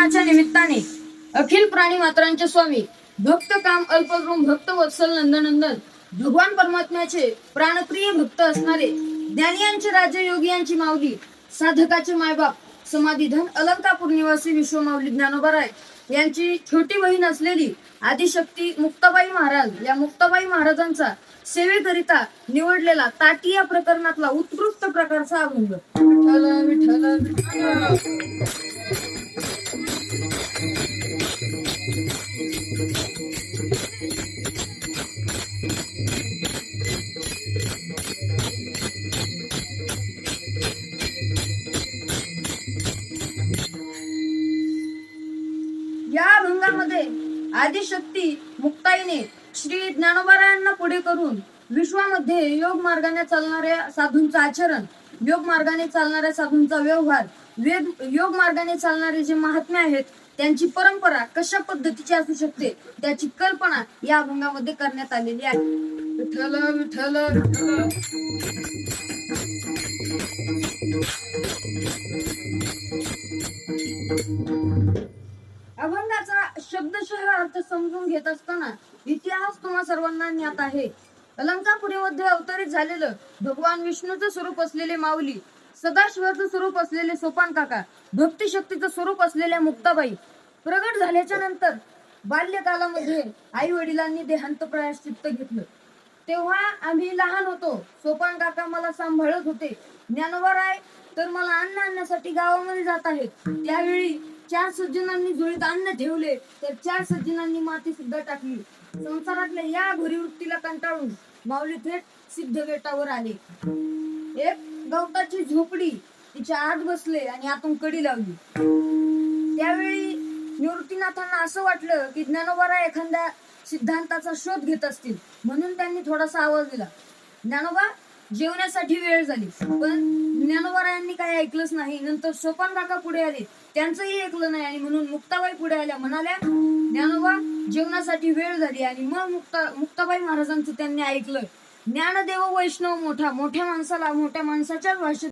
सणाच्या निमित्ताने अखिल प्राणी मात्रांचे स्वामी भक्त काम अल्पद्रुम भक्त वत्सल नंदनंदन भगवान परमात्म्याचे प्राणप्रिय भक्त असणारे ज्ञानियांचे राज्य योगी यांची माऊली साधकाचे मायबाप समाधीधन अलंकापूर निवासी विश्वमाऊली ज्ञानोबराय यांची छोटी बहीण असलेली आदिशक्ती मुक्ताबाई महाराज या मुक्ताबाई महाराजांचा सेवेकरिता निवडलेला ताटिया प्रकरणातला उत्कृष्ट प्रकारचा अभंग. विठ्ठल विठ्ठल या आदिशक्ती मुक्ताईने श्री ज्ञानोबारायांना पुढे करून विश्वामध्ये योग मार्गाने चालणाऱ्या साधूंचं आचरण योग मार्गाने चालणाऱ्या साधूंचा व्यवहार वेद योग मार्गाने चालणारे जे महात्मे आहेत त्यांची परंपरा कशा पद्धतीची असू शकते त्याची कल्पना या अभंगामध्ये करण्यात आलेली आहे. विठ्ठल विठ्ठल विठ्ठल. शब्दशः अर्थ समजून घेत असताना इतिहास तुम्हा सर्वांना ज्ञात आहे. अलंकापुरीमध्ये अवतरित झालेलं भगवान विष्णूचं स्वरूप असलेले माऊली सदाशिवाचं स्वरूप असलेले सोपान काका भक्तिशक्तीचं स्वरूप असलेल्या मुक्ताबाई प्रगट झाल्याच्यानंतर बाल्यकालामध्ये आई वडिलांनी देहांत प्रायश्चित्त घेतलं. तेव्हा आम्ही लहान होतो. सोपान काका मला सांभाळत होते. ज्ञानोबाराय तर मला अन्न आणण्यासाठी गावामध्ये जात आहेत. त्यावेळी चार सज्जनांनी झोळीत अन्न ठेवले तर चार सज्जनांनी माती सुद्धा टाकली. संसारातल्या या भरीवृत्तीला कंटाळून माऊली थेट सिद्ध बेटावर आले. एक गवताची झोपडी तिच्या आत बसले आणि आतून कडी लावली. त्यावेळी निवृत्तीनाथांना असं वाटलं की ज्ञानोबारा एखाद्या सिद्धांताचा शोध घेत असतील म्हणून त्यांनी थोडासा आवाज दिला. ज्ञानोबा जेवण्यासाठी वेळ झाली. पण ज्ञानोबारा काय काही ऐकलंच नाही. नंतर सोपान काका पुढे आले. त्यांचंही ऐकलं नाही आणि म्हणून मुक्ताबाई पुढे आल्या. म्हणाल्या ज्ञानोबा जेवणासाठी वेळ झाली आणि मग मुक्ता मुक्ताबाई महाराजांचं त्यांनी ऐकलं. ज्ञानदेव वैष्णव मोठा मोठ्या माणसाला मोठ्या माणसाच्याच भाषेत